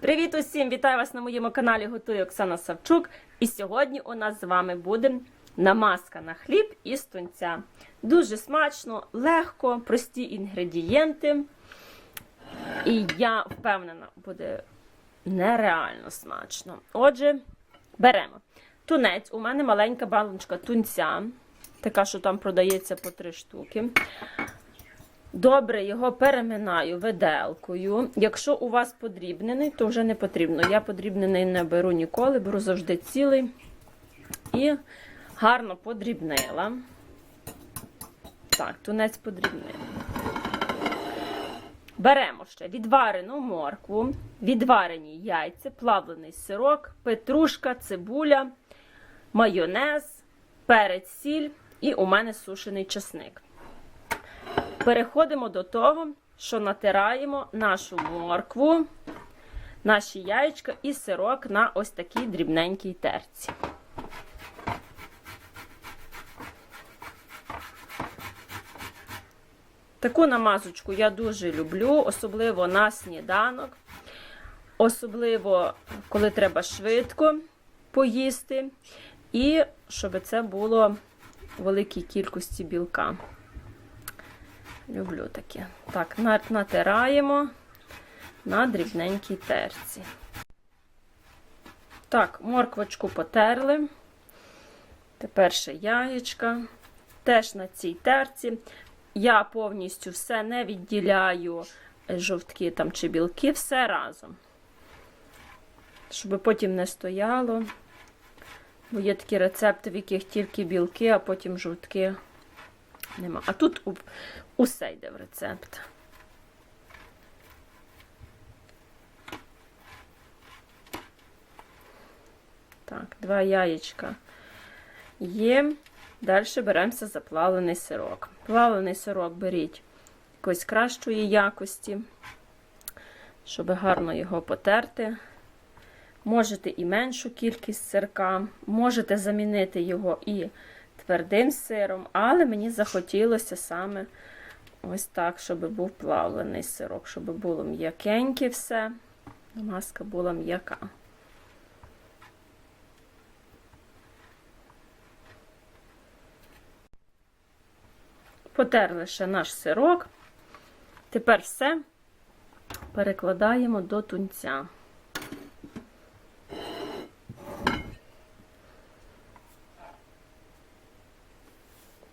Привіт усім! Вітаю вас на моєму каналі Готує Оксана Савчук. І сьогодні у нас з вами буде намазка на хліб із тунця. Дуже смачно, легко, прості інгредієнти. І я впевнена, буде нереально смачно. Отже, беремо. Тунець. У мене маленька баночка тунця. Така, що там продається по три штуки. Добре, його переминаю виделкою. Якщо у вас подрібнений, то вже не потрібно. Я подрібнений не беру ніколи, беру завжди цілий і гарно подрібнила. Так, тунець подрібнила. Беремо ще відварену моркву, відварені яйця, плавлений сирок, петрушка, цибуля, майонез, перець, сіль і у мене сушений чесник. Переходимо до того, що натираємо нашу моркву, наші яєчка і сирок на ось такій дрібненькій терці. Таку намазочку я дуже люблю, особливо на сніданок, особливо, коли треба швидко поїсти, і щоб це було в великій кількості білка. Люблю таке. Так, натираємо на дрібненькій терці. Так, морквочку потерли. Тепер ще яєчка. Теж на цій терці. Я повністю все не відділяю жовтки там чи білки, все разом. Щоб потім не стояло. Бо є такі рецепти, в яких тільки білки, а потім жовтки нема. А тут усе йде в рецепт. Так, два яєчка є. Далі беремося за плавлений сирок. Плавлений сирок беріть якоїсь кращої якості, щоб гарно його потерти. Можете і меншу кількість сирка, можете замінити його і твердим сиром, але мені захотілося саме ось так, щоб був плавлений сирок, щоб було м'якеньке все, маска була м'яка. Потерли ще наш сирок. Тепер все перекладаємо до тунця.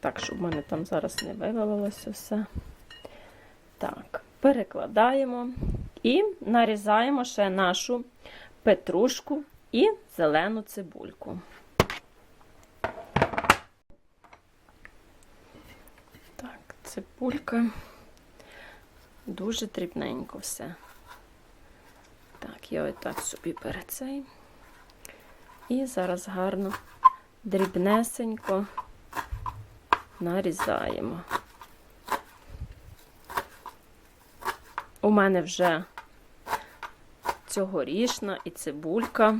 Так, щоб в мене там зараз не вивалилося все. Так, перекладаємо і нарізаємо ще нашу петрушку і зелену цибульку. Так, цибулька. Дуже дрібненько все. Так, я отак собі перед цей. І зараз гарно дрібнесенько нарізаємо. У мене вже цьогорічна і цибулька,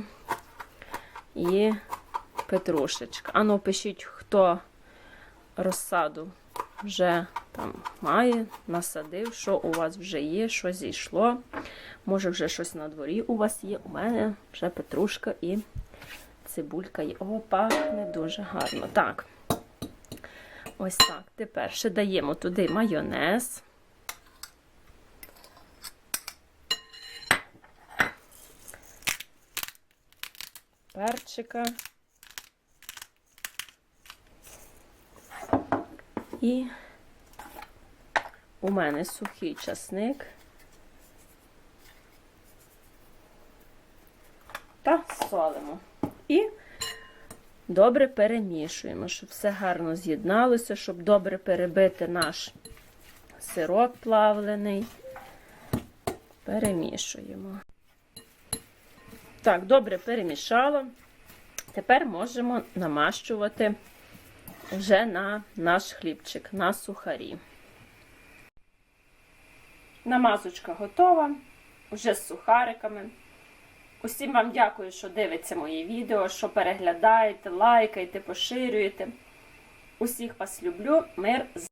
і петрушечка. Ану, пишіть, хто розсаду вже там має, насадив, що у вас вже є, що зійшло. Може, вже щось на дворі у вас є. У мене вже петрушка і цибулька є. О, пахне дуже гарно. Так. Ось так. Тепер ще даємо туди майонез. Перчика. І у мене сухий часник. Та солимо. І добре перемішуємо, щоб все гарно з'єдналося, щоб добре перебити наш сирок плавлений. Перемішуємо. Так, добре перемішало. Тепер можемо намащувати вже на наш хлібчик, на сухарі. Намазочка готова, вже з сухариками. Усім вам дякую, що дивиться мої відео, що переглядаєте, лайкаєте, поширюєте. Усіх вас люблю, мир з